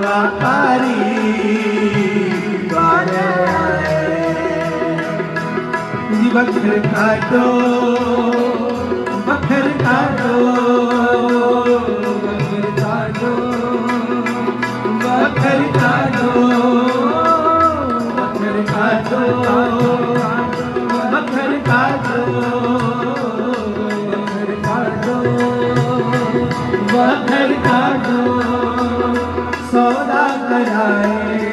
ਵਪਾਰੀ ਵਾਰਿਆ ਜੀ ਵਖਰ ਕਾਟੋ ਵਖਰ ਕਾਟੋ ਵਖਰ ਕਾਟੋ ਵਖਰ ਕਾਟੋ ਵਖਰ ਕਾਟੋ ਵਖਰ ਕਾਟੋ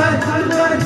nein, nein, nein.